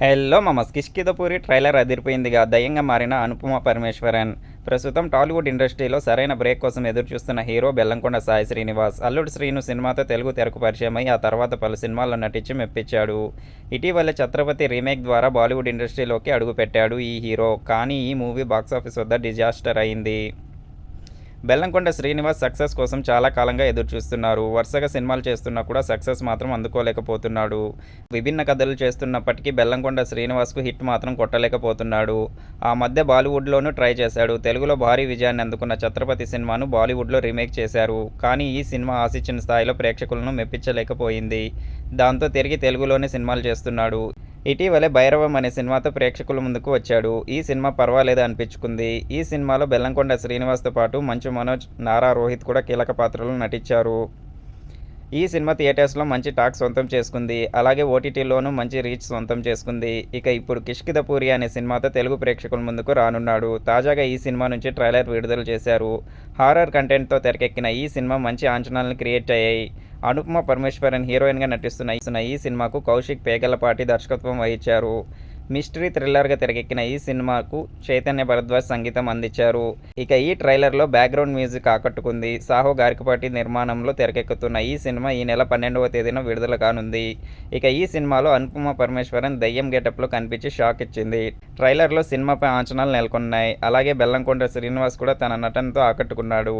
Hello మమ కిష్కిదపూరి trailer అదిరిపోయిందిగా దయ్యంగా మారిన అనుపమ పరమేశ్వరన్. ప్రస్తుతం టాలీవుడ్ ఇండస్ట్రీలో సరైన బ్రేక్ కోసం ఎదురుచూస్తున్న హీరో బెల్లంకొండ సాయి శ్రీనివాస్. అల్లుడు శ్రీను సినిమాతో తెలుగు తెరకు పరిచయమై ఆ తర్వాత పలు సినిమాల్లో నటించి మెప్పించాడు. ఇటీవల ఛత్రపతి రీమేక్ ద్వారా బాలీవుడ్ ఇండస్ట్రీలోకి అడుగుపెట్టాడు ఈ హీరో. కానీ ఈ మూవీ బాక్సాఫీస్ వద్ద డిజాస్టర్ అయింది. బెల్లంకొండ శ్రీనివాస్ సక్సెస్ కోసం చాలా కాలంగా ఎదురు చూస్తున్నారు వరుసగా సినిమాలు చేస్తున్నా కూడా సక్సెస్ మాత్రం అందుకోలేకపోతున్నాడు. విభిన్న కథలు చేస్తున్నప్పటికీ బెల్లంకొండ శ్రీనివాస్కు హిట్ మాత్రం కొట్టలేకపోతున్నాడు. ఆ మధ్య బాలీవుడ్లోనూ ట్రై చేశాడు. తెలుగులో భారీ విజయాన్ని అందుకున్న ఛత్రపతి సినిమాను బాలీవుడ్లో రీమేక్ చేశారు. కానీ ఈ సినిమా ఆశించిన స్థాయిలో ప్రేక్షకులను మెప్పించలేకపోయింది. దాంతో తిరిగి తెలుగులోనే సినిమాలు చేస్తున్నాడు. ఇటీవలే భైరవం అనే సినిమాతో ప్రేక్షకుల ముందుకు వచ్చాడు. ఈ సినిమా పర్వాలేదు అనిపించుకుంది. ఈ సినిమాలో బెల్లంకొండ శ్రీనివాస్తో పాటు మంచు మనోజ్ నారా రోహిత్ కూడా కీలక పాత్రలు నటించారు. ఈ సినిమా థియేటర్స్లో మంచి టాక్ సొంతం చేసుకుంది. అలాగే ఓటీటీలోనూ మంచి రీచ్ సొంతం చేసుకుంది. ఇక ఇప్పుడు కిష్కిదపూరి అనే సినిమాతో తెలుగు ప్రేక్షకుల ముందుకు రానున్నాడు. తాజాగా ఈ సినిమా నుంచి ట్రైలర్ విడుదల చేశారు. హారర్ కంటెంట్తో తెరకెక్కిన ఈ సినిమా మంచి అంచనాలను క్రియేట్ అయ్యాయి. అనుపమ పరమేశ్వరన్ హీరోయిన్గా నటిస్తున్న ఈ సినిమాకు కౌశిక్ పేగలపాటి దర్శకత్వం వహించారు. మిస్టరీ థ్రిల్లర్గా తెరకెక్కిన ఈ సినిమాకు చైతన్య భరద్వాజ్ సంగీతం అందించారు. ఇక ఈ ట్రైలర్లో బ్యాక్గ్రౌండ్ మ్యూజిక్ ఆకట్టుకుంది. సాహో గారికపాటి నిర్మాణంలో తెరకెక్కుతున్న ఈ సినిమా ఈ నెల పన్నెండవ తేదీన విడుదల కానుంది. ఇక ఈ సినిమాలో అనుపమ పరమేశ్వరన్ దయ్యం గెటప్లో కనిపించి షాక్ ఇచ్చింది. ట్రైలర్లో సినిమాపై అంచనాలు నెలకొన్నాయి. అలాగే బెల్లంకొండ శ్రీనివాస్ కూడా తన నటనతో ఆకట్టుకున్నాడు.